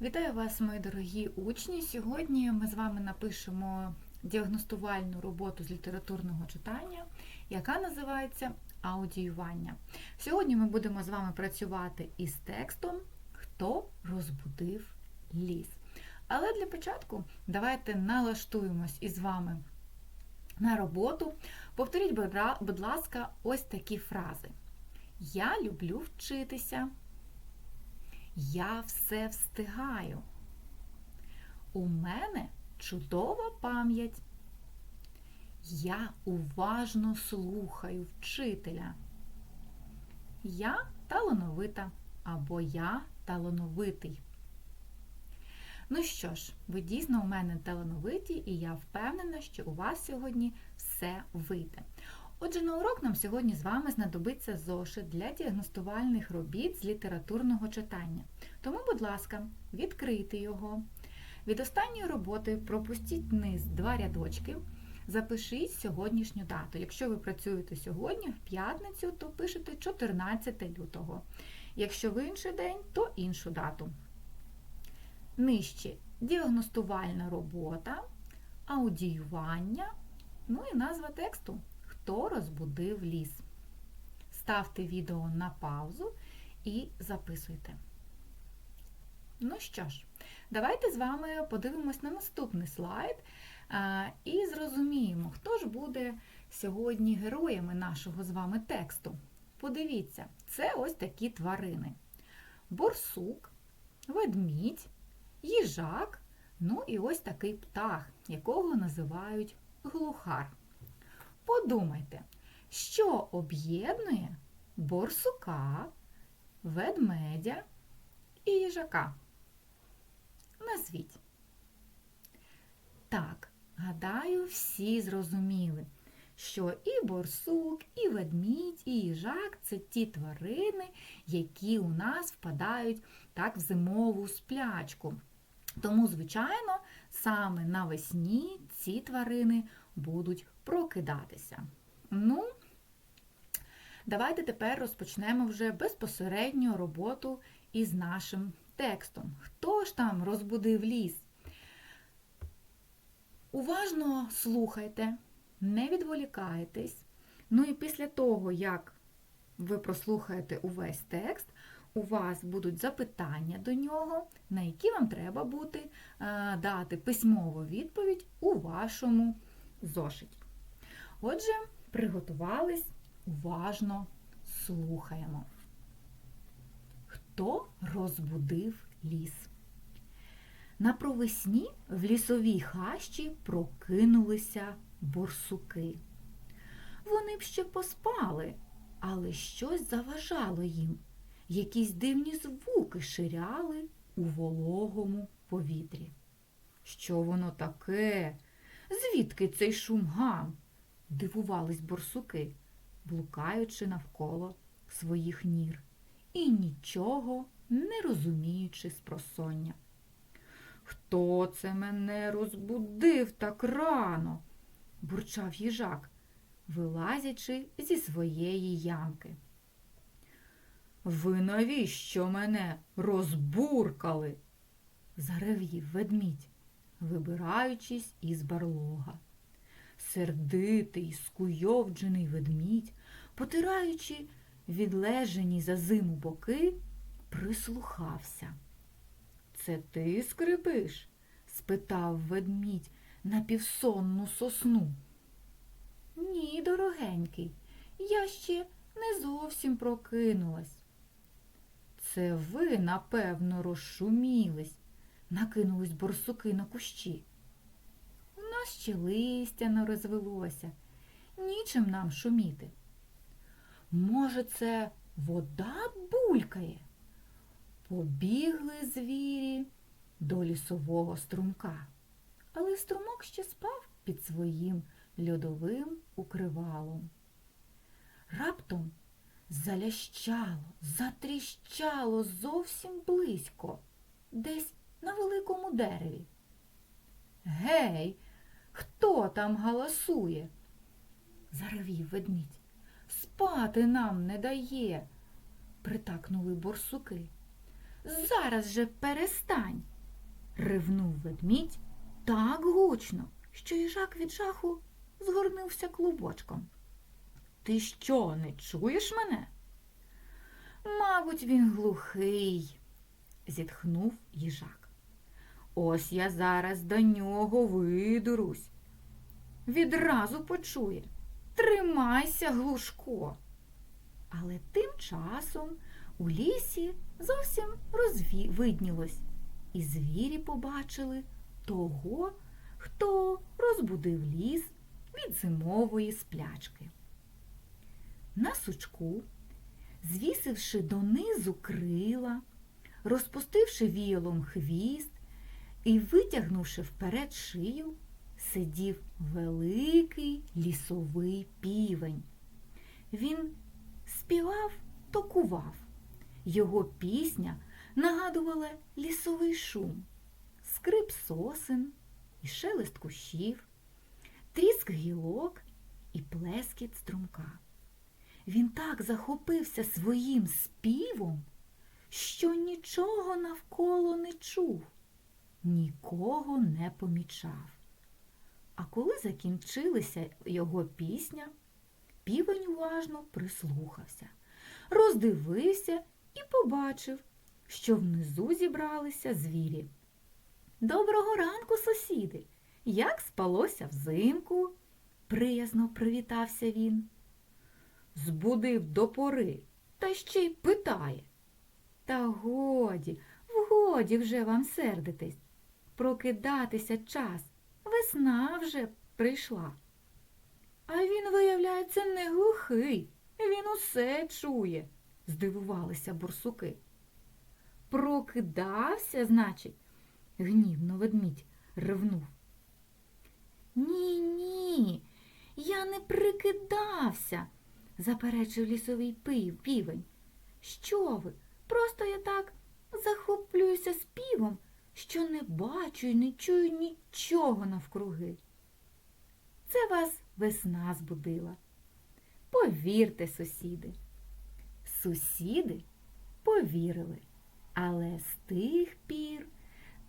Вітаю вас, мої дорогі учні. Сьогодні ми з вами напишемо діагностувальну роботу з літературного читання, яка називається аудіювання. Сьогодні ми будемо з вами працювати із текстом Хто розбудив ліс. Але для початку давайте налаштуємось із вами на роботу. Повторіть, будь ласка, ось такі фрази. Я люблю вчитися. Я все встигаю. У мене чудова пам'ять. Я уважно слухаю вчителя. Я талановита або я талановитий. Ну що ж, ви дійсно у мене талановиті, і я впевнена, що у вас сьогодні все вийде. Отже, на урок нам сьогодні з вами знадобиться зошит для діагностувальних робіт з літературного читання. Тому, будь ласка, відкрийте його. Від останньої роботи пропустіть вниз два рядочки, запишіть сьогоднішню дату. Якщо ви працюєте сьогодні, в п'ятницю, то пишете 14 лютого. Якщо в інший день, то іншу дату. Нижче діагностувальна робота, аудіювання, ну і назва тексту Хто розбудив ліс. Ставте відео на паузу і записуйте. Ну що ж, давайте з вами подивимось на наступний слайд і зрозуміємо, хто ж буде сьогодні героями нашого з вами тексту. Подивіться, це ось такі тварини: борсук, ведмідь, їжак, ну і ось такий птах, якого називають глухар. Подумайте, що об'єднує борсука, ведмедя і їжака? Назвіть. Так, гадаю, всі зрозуміли, що і борсук, і ведмідь, і їжак це ті тварини, які у нас впадають так в зимову сплячку. Тому, звичайно, саме навесні ці тварини будуть прокидатися. Ну, давайте тепер розпочнемо вже безпосередньо роботу із нашим текстом. Хто ж там розбудив ліс? Уважно слухайте, не відволікайтесь. Ну і після того, як ви прослухаєте увесь текст, у вас будуть запитання до нього, на які вам треба буде дати письмову відповідь у вашому зошиті. Отже, приготувались, уважно слухаємо. Хто розбудив ліс? На провесні в лісовій хащі прокинулися борсуки. Вони б ще поспали, але щось заважало їм. Якісь дивні звуки ширяли у вологому повітрі. Що воно таке? Звідки цей шум гам? дивувались борсуки, блукаючи навколо своїх нір і нічого не розуміючи з просоння. Хто це мене розбудив так рано? бурчав їжак, вилазячи зі своєї ямки. Ви навіщо мене розбуркали? заревів ведмідь, вибираючись із барлога сердитий, скуйовджений ведмідь, потираючи відлежені за зиму боки, прислухався. Це ти скрипиш? спитав ведмідь на півсонну сосну. Ні, дорогенький, я ще не зовсім прокинулась. Це ви, напевно, розшумілись, накинулись борсуки на кущі У нас ще листя не розвелося, нічим нам шуміти. Може, це вода булькає? Побігли звірі до лісового струмка, але струмок ще спав під своїм льодовим укривалом. Раптом залящало, затріщало зовсім близько, десь на великому дереві. Гей, Хто там галасує? заревів ведмідь. Спати нам не дає, притакнули борсуки. зараз же перестань. Ривнув ведмідь так гучно, що їжак від жаху згорнувся клубочком. Ти що, не чуєш мене? Мабуть, він глухий, зітхнув їжак. Ось я зараз до нього видурусь. Відразу почує. Тримайся, глушко. Але тим часом у лісі зовсім розвиднілось, і звірі побачили того, хто розбудив ліс від зимової сплячки. На сучку, звісивши донизу крила, розпустивши віялом хвіст і витягнувши вперед шию, сидів великий лісовий півень. Він співав, токував. Його пісня нагадувала лісовий шум, скрип сосен і шелест кущів, тріск гілок і плескіт струмка. Він так захопився своїм співом, що нічого навколо не чув, нікого не помічав. А коли закінчилася його пісня, півень уважно прислухався, роздивився і побачив, що внизу зібралися звірі. Доброго ранку, сусіди! Як спалося взимку? приязно привітався він. Збудив до пори, та ще й питає. Та годі, вгоді вже вам сердитись. Прокидатися час, весна вже прийшла. А він, виявляється, не глухий, він усе чує, здивувалися борсуки. Прокидався, значить, гнівно ведмідь ревнув. Ні, ні, я не прикидався, заперечив лісовий пив, півень. Що ви? Просто я так захоплююся співом, що не бачу і не чую нічого навкруги. Це вас весна збудила. Повірте, сусіди. Сусіди повірили, але з тих пір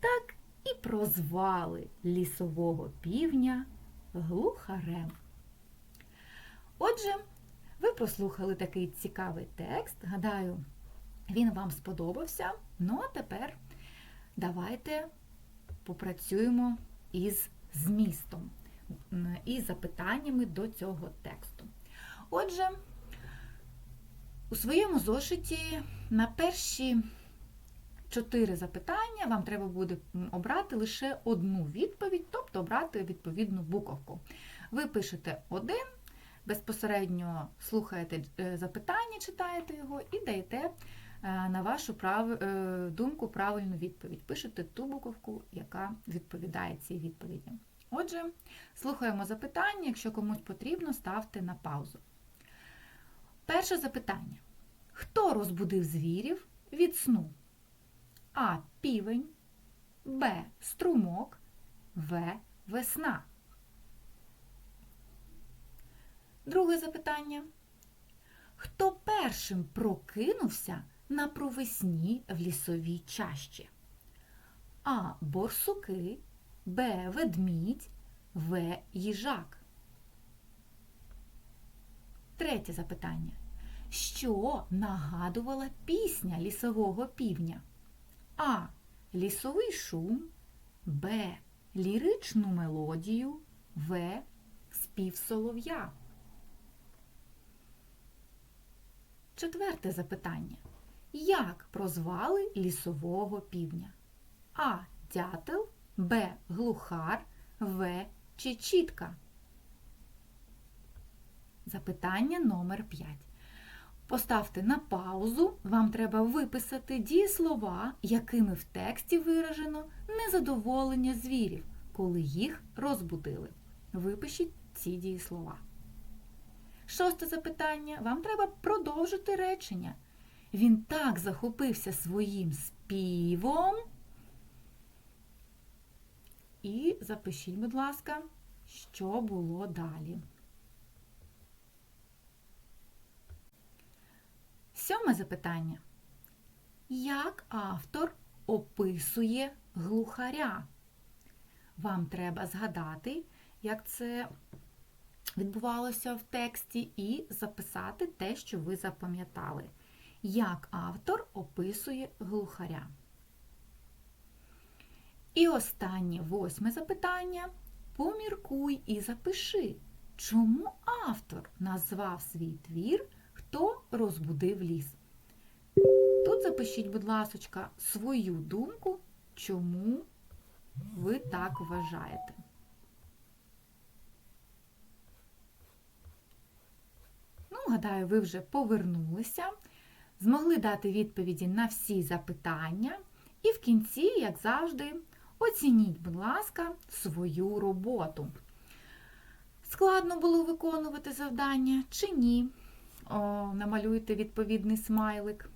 так і прозвали лісового півня глухарем. Отже, прослухали такий цікавий текст. Гадаю, він вам сподобався. Ну, а тепер давайте попрацюємо із змістом і запитаннями до цього тексту. Отже, у своєму зошиті на перші чотири запитання вам треба буде обрати лише одну відповідь, тобто обрати відповідну буковку. Ви пишете один, безпосередньо слухаєте е, запитання, читаєте його і даєте е, на вашу прав... е, думку правильну відповідь. Пишете ту буковку, яка відповідає цій відповіді. Отже, слухаємо запитання. Якщо комусь потрібно, ставте на паузу. Перше запитання. Хто розбудив звірів від сну? А. Півень, Б. Струмок, В. Весна. Друге запитання. Хто першим прокинувся на провесні в лісовій чащі? А. Борсуки, Б. Ведмідь, В. Їжак. Третє запитання. Що нагадувала пісня лісового півня? А. Лісовий шум, Б. Ліричну мелодію, В. Спів солов'я. Четверте запитання. Як прозвали лісового півня? А. Дятел, Б. Глухар, В. Чечітка. Запитання номер 5. Поставте на паузу, вам треба виписати дієслова, якими в тексті виражено незадоволення звірів, коли їх розбудили. Випишіть ці дієслова. Шосте запитання. Вам треба продовжити речення. Він так захопився своїм співом. І запишіть, будь ласка, що було далі. Сьоме запитання. як автор описує глухаря. Вам треба згадати, як це відбувалося в тексті, і записати те, що ви запам'ятали. Як автор описує глухаря. І останнє восьме запитання. Поміркуй і запиши, чому автор назвав свій твір Хто розбудив ліс. Тут запишіть, будь ласочка, свою думку, чому ви так вважаєте. Ну, гадаю, ви вже повернулися, змогли дати відповіді на всі запитання. І в кінці, як завжди, оцініть, будь ласка, свою роботу. Складно було виконувати завдання чи ні? О, намалюйте відповідний смайлик.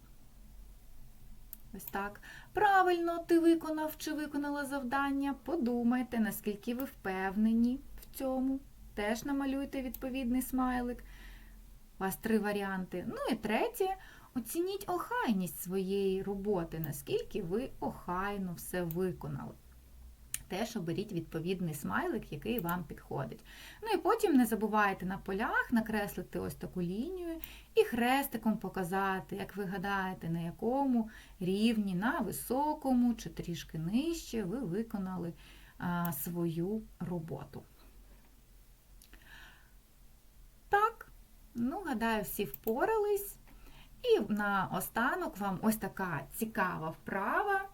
Ось так. Правильно ти виконав чи виконала завдання. Подумайте, наскільки ви впевнені в цьому. Теж намалюйте відповідний смайлик. У вас три варіанти. Ну і третє. Оцініть охайність своєї роботи, наскільки ви охайно все виконали. Теж оберіть відповідний смайлик, який вам підходить. Ну і потім не забувайте на полях накреслити ось таку лінію і хрестиком показати, як ви гадаєте, на якому рівні, на високому чи трішки нижче ви виконали свою роботу. Так, ну, гадаю, всі впорались. І на останок вам ось така цікава вправа.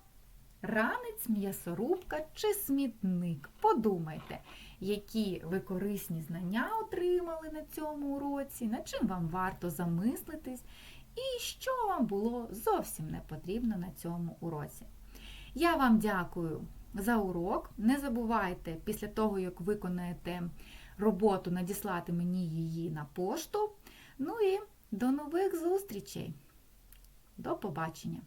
Ранець, м'ясорубка чи смітник. Подумайте, які ви корисні знання отримали на цьому уроці, над чим вам варто замислитись, і що вам було зовсім не потрібно на цьому уроці. Я вам дякую за урок. Не забувайте, після того, як виконаєте роботу, надіслати мені її на пошту. Ну і до нових зустрічей. До побачення!